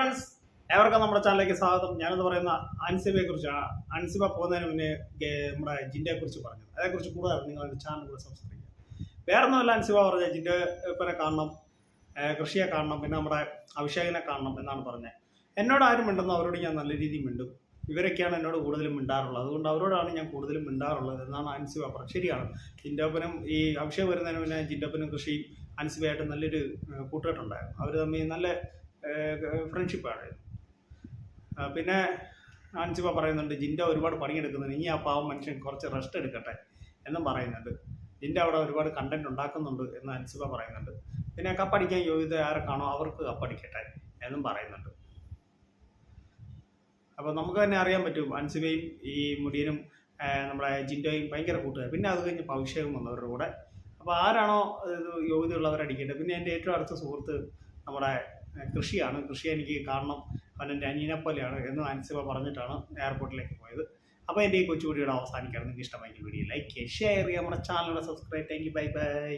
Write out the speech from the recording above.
Friends ഏവർക്കും നമ്മുടെ ചാനലിലേക്ക് സ്വാഗതം. ഞാനെന്ന് പറയുന്ന അൻസിബയെ കുറിച്ചാണ്. അൻസിബ പോകുന്നതിന് മുന്നേ നമ്മുടെ ജിൻഡയെ കുറിച്ച് പറഞ്ഞത്. അതേക്കുറിച്ച് കൂടുതൽ നിങ്ങൾ ചാനൽ കൂടെ സബ്സ്ക്രൈബ് ചെയ്യുക. വേറെ ഒന്നുമല്ല അൻസിബ പറഞ്ഞ ജിൻഡ ഇപ്പനെ കാണണം കൃഷിയെ കാണണം പിന്നെ നമ്മുടെ അഭിഷേകനെ കാണണം എന്നാണ് പറഞ്ഞത്. എന്നോട് ആരും മിണ്ടെന്നോ അവരോട് ഞാൻ നല്ല രീതിയിൽ മിണ്ടും. ഇവരൊക്കെയാണ് എന്നോട് കൂടുതലും മിണ്ടാറുള്ളത്. അതുകൊണ്ട് അവരോടാണ് ഞാൻ കൂടുതലും മിണ്ടാറുള്ളത് എന്നാണ് അൻസിബ പറഞ്ഞത്. ശരിയാണ്. ജിൻഡോപ്പനും ഈ അഭിഷേക് വരുന്നതിന് മുന്നേ ജിൻഡോപ്പനും കൃഷിയും അൻസിബയായിട്ട് നല്ലൊരു കൂട്ടുകെട്ടുണ്ടായിരുന്നു. അവർ തമ്മിൽ നല്ല ഫ്രണ്ട്ഷിപ്പാണ് പിന്നെ ആൻസിപ്പ പറയുന്നുണ്ട് ജിൻഡ ഒരുപാട് പണിയെടുക്കുന്നുണ്ട്. ഇനി ആ പാവം മനുഷ്യൻ കുറച്ച് റെസ്റ്റ് എടുക്കട്ടെ എന്നും പറയുന്നുണ്ട്. ജിൻഡ അവിടെ ഒരുപാട് കണ്ടന്റ് ഉണ്ടാക്കുന്നുണ്ട് എന്ന് അൻസിബ പറയുന്നുണ്ട്. പിന്നെ കപ്പടിക്കാൻ യോഗ്യത കാണോ അവർക്ക് കപ്പടിക്കട്ടെ എന്നും പറയുന്നുണ്ട്. അപ്പോൾ നമുക്ക് തന്നെ അറിയാൻ പറ്റും അൻസിബയും ഈ മുടിയനും നമ്മളെ ജിൻഡോയും ഭയങ്കര കൂട്ടുകാർ. പിന്നെ അത് കഴിഞ്ഞ് അഭിഷേകം വന്നവരുടെ കൂടെ. അപ്പോൾ ആരാണോ യോഗ്യതയുള്ളവർ പിന്നെ എന്റെ ഏറ്റവും അടുത്ത സുഹൃത്ത് നമ്മുടെ കൃഷിയാണ്. കൃഷി എനിക്ക് കാണണം. അവൻ എന്റെ അനിയനെ പോലെയാണ് എന്ന് അൻസിബ പറഞ്ഞിട്ടാണ് എയർപോർട്ടിലേക്ക് പോയത്. അപ്പോൾ എന്റെ ഈ കൊച്ചു വീഡിയോയുടെ അവസാനിക്കാണ്. നിങ്ങൾക്ക് ഇഷ്ടമായെങ്കിൽ വീഡിയോ ലൈക്ക് ചെയ്യുക ഷെയർ ചെയ്യുക. നമ്മുടെ ചാനലിനെ subscribe. Thank you. Bye bye.